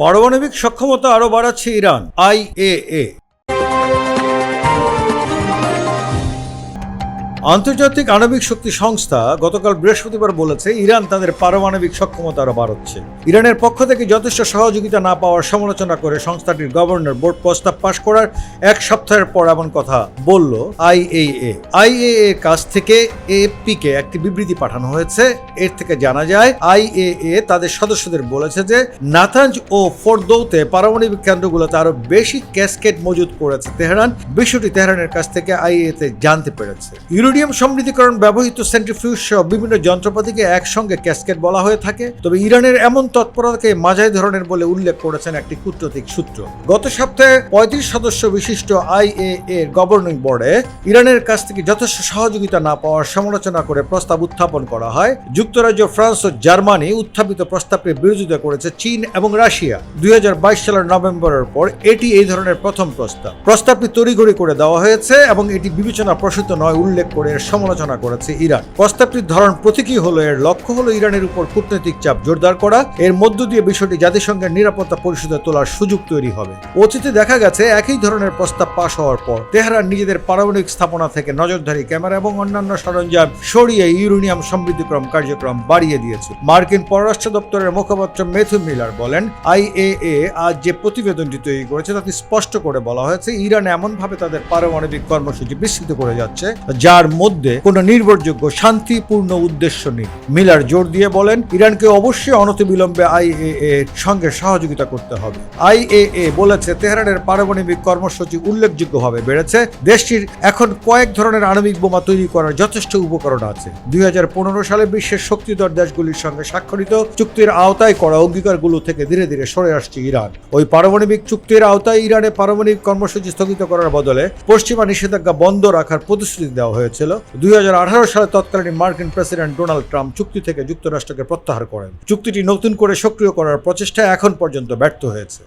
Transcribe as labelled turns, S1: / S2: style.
S1: পারমাণবিক সক্ষমতা আরও বাড়াচ্ছে ইরান আইএএ আন্তর্জাতিক আণবিক শক্তি সংস্থা গতকাল বৃহস্পতিবার বলেছে, ইরান তাদের পারমাণবিক সক্ষমতা আরও বাড়াচ্ছে। ইরানের পক্ষ থেকে যথেষ্ট সহযোগিতা না পাওয়ার সমালোচনা করে সংস্থাটির গভর্নর বোর্ড প্রস্তাব পাশ করার এক সপ্তাহের পর এমন কথা বলল আইএএ। আইএএ কাছ থেকে এএফপি কে একটি বিবৃতি পাঠানো হয়েছে। এর থেকে জানা যায়, আইএএ তাদের সদস্যদের বলেছে যে নাথাঞ্জ ও ফোরদৌতে পারমাণবিক কেন্দ্রগুলোতে আরও বেশি ক্যাসকেট মজুত করেছে তেহরান। বিষয়টি তেহরানের কাছ থেকে আইএএ তে জানতে পেরেছে। ইউরেনিয়াম সমৃদ্ধিকরণ ব্যবহৃত সেন্ট্রিফিউজ সহ বিভিন্ন যন্ত্রপাতিকে একসঙ্গে ক্যাসকেট বলা হয়ে থাকে। তবে ইরানের এমন তৎপরতাকে মাঝারি ধরনের বলে উল্লেখ করেছেন একটি কূটনৈতিক সূত্র। গত সপ্তাহে পঁয়ত্রিশ সদস্য বিশিষ্ট আইএএ এর গভর্নিং বোর্ডে ইরানের কাছ থেকে যথেষ্ট সহযোগিতা না পাওয়ার সমালোচনা করে প্রস্তাব উত্থাপন করা হয়। যুক্তরাজ্য, ফ্রান্স ও জার্মানি উত্থাপিত প্রস্তাবকে বিরোধিতা করেছে চীন এবং রাশিয়া। দুই হাজার বাইশ সালের নভেম্বরের পর এটি এই ধরনের প্রথম প্রস্তাব। প্রস্তাবটি তড়িঘড়ি করে দেওয়া হয়েছে এবং এটি বিবেচনা প্রসূত নয়, উল্লেখ করে এর সমালোচনা করেছে ইরান। প্রস্তাবটির ধরন প্রতীকী হলো, এর লক্ষ্য হলো ইরানের উপর কূটনৈতিক চাপ জোরদার করা, এর মধ্য দিয়ে বিষয়টি জাতিসংঘের নিরাপত্তা পরিষদে তোলার সুযোগ তৈরি হবে। অতীতে দেখা গেছে একই ধরনের প্রস্তাব পাশ হওয়ার পর, তেহরান নিজেদের পারমাণবিক স্থাপনা থেকে নজরদারি ক্যামেরা এবং অন্যান্য সরঞ্জাম সরিয়ে ইউরেনিয়াম সমৃদ্ধিক্রম কার্যক্রম বাড়িয়ে দিয়েছে। মার্কিন পররাষ্ট্র দপ্তরের মুখপাত্র মেথু মিলার বলেন, আইএএ আজ যে প্রতিবেদনটি তৈরি করেছে তাতে স্পষ্ট করে বলা হয়েছে, ইরান এমনভাবে তাদের পারমাণবিক কর্মসূচি বিস্তৃত করে যাচ্ছে, যার মধ্যে কোনো নির্ভরযোগ্য শান্তিপূর্ণ উদ্দেশ্য নেই। মিলার জোর দিয়ে বলেন, ইরানকে অবশ্যই অনতিবিলম্বে আইএএ এর সঙ্গে সহযোগিতা করতে হবে। আইএএ বলেছে, তেহরানের পারমাণবিক কর্মসূচি উল্লেখযোগ্যভাবে বেড়েছে। দেশটির এখন কয়েক ধরনের আণবিক বোমা তৈরি করার যথেষ্ট উপকরণ আছে। দুই হাজার পনেরো সালে বিশ্বের শক্তিধর দেশগুলির সঙ্গে স্বাক্ষরিত চুক্তির আওতায় করা অঙ্গীকারগুলো থেকে ধীরে ধীরে সরে আসছে ইরান। ওই পারমাণবিক চুক্তির আওতায় ইরানে পারমাণবিক কর্মসূচি স্থগিত করার বদলে পশ্চিমা নিষেধাজ্ঞা বন্ধ রাখার প্রতিশ্রুতি দেওয়া হয়েছিল দুই সালে তৎকালীন মার্কিন প্রেসিডেন্ট ডোনাল্ড ট্রাম্প চুক্তি থেকে যুক্তরাষ্ট্রকে প্রত্যাহার করেন। চুক্তিটি নতুন করে সক্রিয় করার প্রচেষ্টা এখন পর্যন্ত ব্যর্থ হয়েছে।